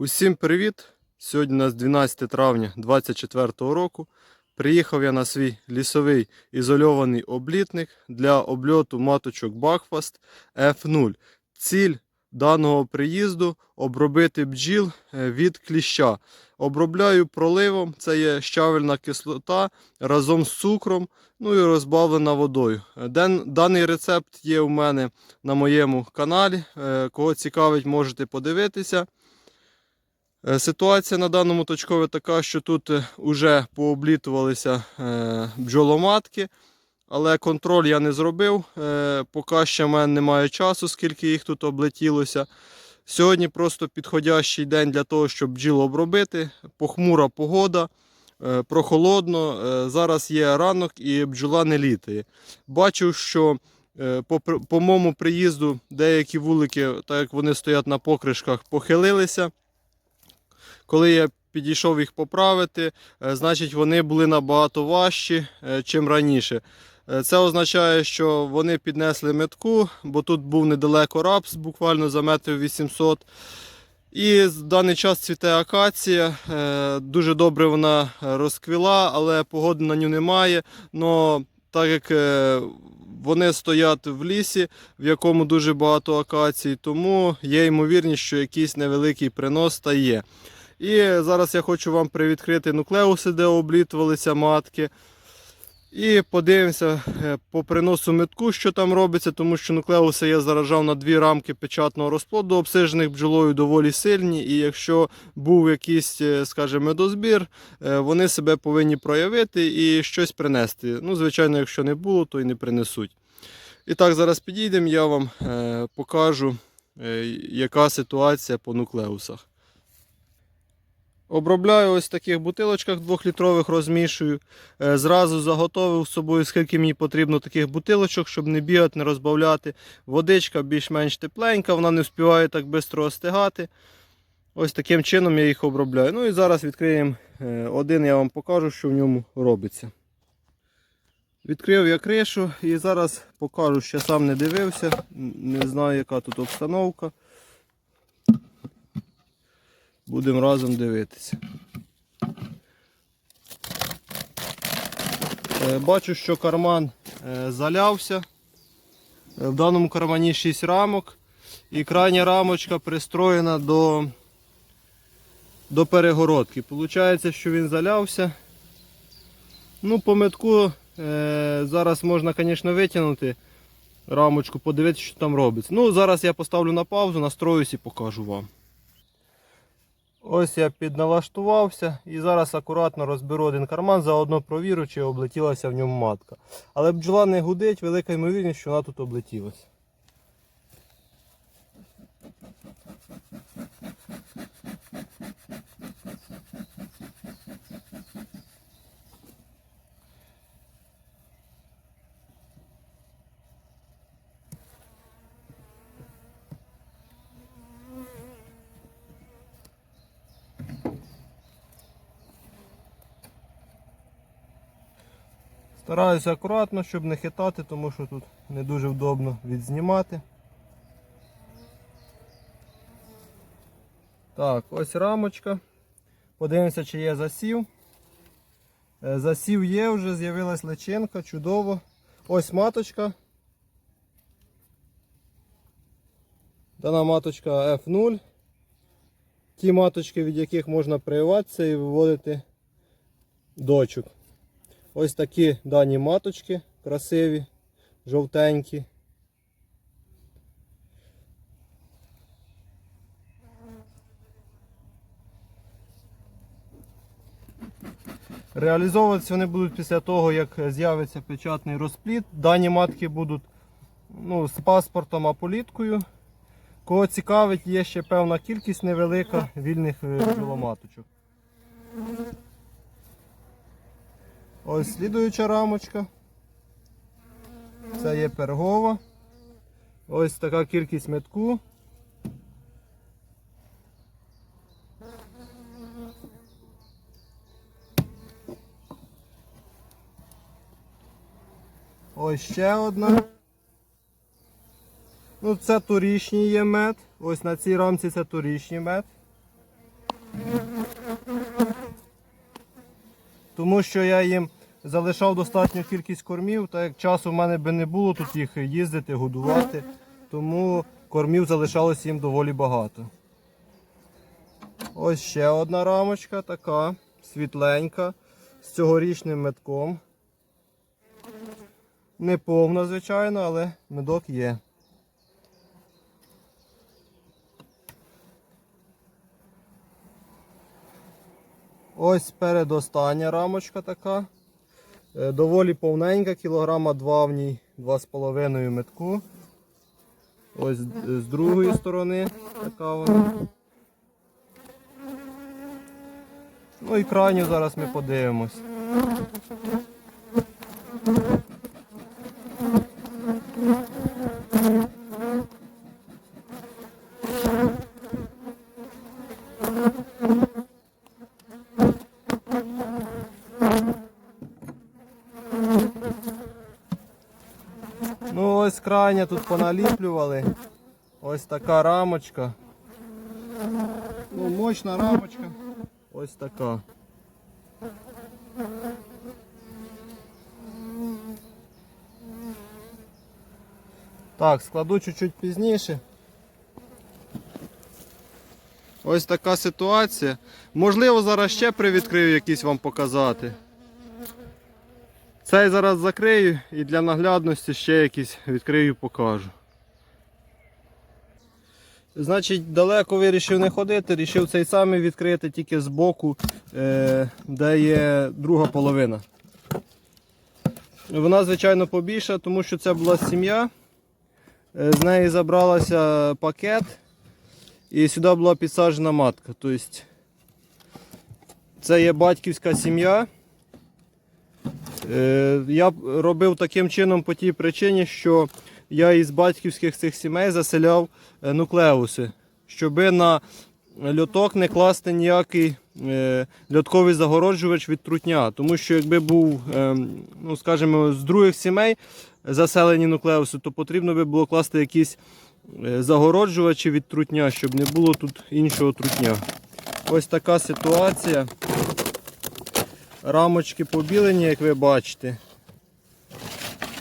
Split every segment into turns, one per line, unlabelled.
Усім привіт! Сьогодні у нас 12 травня 2024 року. Приїхав я на свій лісовий ізольований облітник для обльоту маточок Бакфаст F0. Ціль даного приїзду обробити бджіл е, від кліща. Обробляю проливом, це є щавельна кислота разом з цукром, ну і розбавлена водою. Даний рецепт є у мене на моєму каналі. Е, Кого цікавить, можете подивитися. Е, Ситуація на даному точкові така, що тут вже пооблітувалися бджоломатки, але контроль я не зробив. Е, Поки ще в мене немає часу, скільки їх тут облетілося. Сьогодні просто підходящий день для того, щоб бджіл обробити. Похмура погода, е, прохолодно. Е, Зараз є ранок і бджола не літає. Бачу, що по, по моєму приїзду деякі вулики, так як вони стоять на покришках, похилилися. Коли я підійшов їх поправити, значить вони були набагато важчі, чим раніше. Е, Це означає, що вони піднесли метку, бо тут був недалеко рапс, буквально за метрів 800. І в даний час цвіте акація. Е, Дуже добре вона розквіла, але погоди на ню немає. Но так як е, вони стоять в лісі, в якому дуже багато акацій, тому є ймовірність, що якийсь невеликий принос та є. І зараз я хочу вам привідкрити нуклеуси, де облітувалися матки. І подивимося е, по приносу метку, що там робиться, тому що нуклеуси я заражав на дві рамки печатного розплоду, обсижених бджолою доволі сильні. І якщо був якийсь, е, скажімо, медозбір, е, вони себе повинні проявити і щось принести. Ну, звичайно, якщо не було, то й не принесуть. І так, зараз підійдемо, я вам покажу, яка ситуація по нуклеусах. Обробляю ось в таких бутилочках двохлітрових розмішую. Е, Зразу заготовив з собою, скільки мені потрібно таких бутилочок, щоб не бігати, не розбавляти. Водичка більш-менш тепленька, вона не встигає так швидко остигати. Ось таким чином я їх обробляю. Ну і зараз відкриємо е, один, я вам покажу, що в ньому робиться. Відкрив я кришу і зараз покажу, ще сам не дивився, не знаю, яка тут обстановка. Будемо разом дивитися. Е, Бачу, що карман е, залявся. Е, В даному кармані 6 рамок. І крайня рамочка пристроєна до, до перегородки. Получається, що він залявся. Ну, по метку е, зараз можна, звісно, витягнути рамочку, подивитися, що там робиться. Ну, зараз я поставлю на паузу, настроюсь і покажу вам. Ось я підналаштувався і зараз акуратно розберу один карман, заодно провірю, чи облетілася в ньому матка. Але бджола не гудить, велика ймовірність, що вона тут облетілася. Стараюся акуратно, щоб не хитати, тому що тут не дуже вдобно відзнімати. Так, ось рамочка. Подивимося, чи є засів. Е, Засів є, вже з'явилась личинка, чудово. Ось маточка. Дана маточка F0. Ті маточки, від яких можна прививатися і виводити дочок. Ось такі дані маточки красиві, жовтенькі. Реалізовуватися вони будуть після того, як з'явиться печатний розплід. Дані матки будуть ну, з паспортом аполіткою. Кого цікавить, є ще певна кількість невелика вільних е, бджоломаточок. Ось слідуюча рамочка. Це є пергова. Ось така кількість метку. Ось ще одна. Ну, Це турішній є мед. Ось на цій рамці це турішній мед. Тому що я їм залишав достатню кількість кормів, так як часу в мене би не було тут їх їздити, годувати. Тому кормів залишалось їм доволі багато. Ось ще одна рамочка така, світленька, з цьогорічним медком. Не повна, звичайно, але медок є. Ось передостання рамочка така. Е, Доволі повненька, кілограма 2 в ній, 2,5 метку. Ось з другої сторони така вона. Ну і крайню зараз ми подивимось. Ну ось крайня тут поналіплювали. Ось така рамочка. Ну, мощна рамочка. Ось така. Так, складу чуть-чуть пізніше. Ось така ситуація. Можливо, зараз ще привідкрию якісь вам показати. Цей зараз закрию і для наглядності ще якісь відкрию покажу. Значить, далеко вирішив не ходити, вирішив цей самий відкрити тільки з боку, е, де є друга половина. Вона, звичайно, побільша, тому що це була сім'я. Е, З неї забралася пакет і сюди була підсаджена матка. Тобто це є батьківська сім'я. Е, Я робив таким чином по тій причині, що я із батьківських цих сімей заселяв е, нуклеуси, щоб на льоток не класти ніякий е, льотковий загороджувач від трутня. Тому що якби був, ну скажімо, з других сімей заселені нуклеуси, то потрібно би було класти якісь загороджувачі від трутня, щоб не було тут іншого трутня. Ось така ситуація. Рамочки побілені, як ви бачите.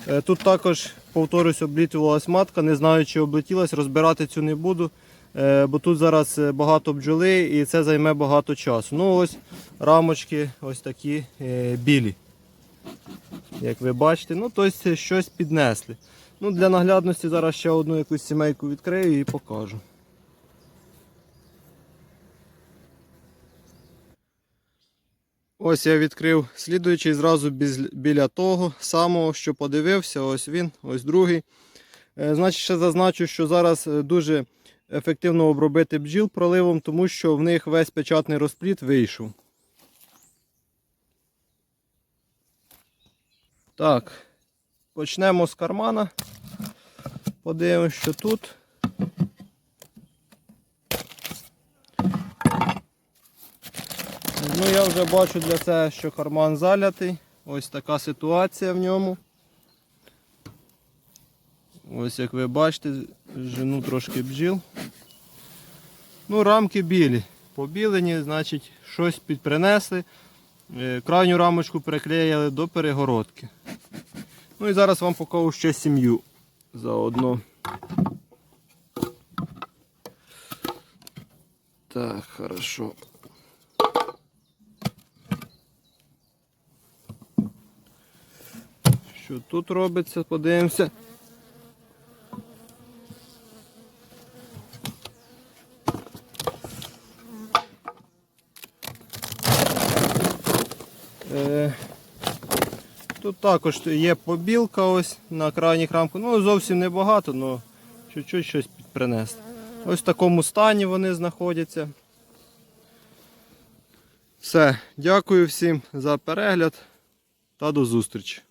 Е, Тут також, повторюсь, облітувалась матка, не знаю, чи облетілась, розбирати цю не буду, е, бо тут зараз е, багато бджоли і це займе багато часу. Ну ось рамочки ось такі білі. Як ви бачите, ну тобто щось піднесли. Ну, Для наглядності зараз ще одну якусь сімейку відкрию і покажу. Ось я відкрив слідуючий зразу біля того самого, що подивився. Ось він, ось другий. Е, Значить, ще зазначу, що зараз е, дуже ефективно обробити бджіл проливом, тому що в них весь печатний розпліт вийшов. Так, почнемо з кармана. Подивимось, що тут. Ну, я вже бачу для цього, що карман залятий. Ось така ситуація в ньому. Ось як ви бачите, жену трошки бджіл. Ну, рамки білі. Побілені, значить, щось підпринесли. Е, Крайню рамочку приклеїли до перегородки. Ну і зараз вам покажу ще сім'ю заодно. Так, хорошо. Що тут робиться, подивимося. Е, Тут також є побілка ось на крайніх рамках. Ну зовсім небагато, але чуть-чуть щось підпринесли. Ось в такому стані вони знаходяться. Все, дякую всім за перегляд та до зустрічі.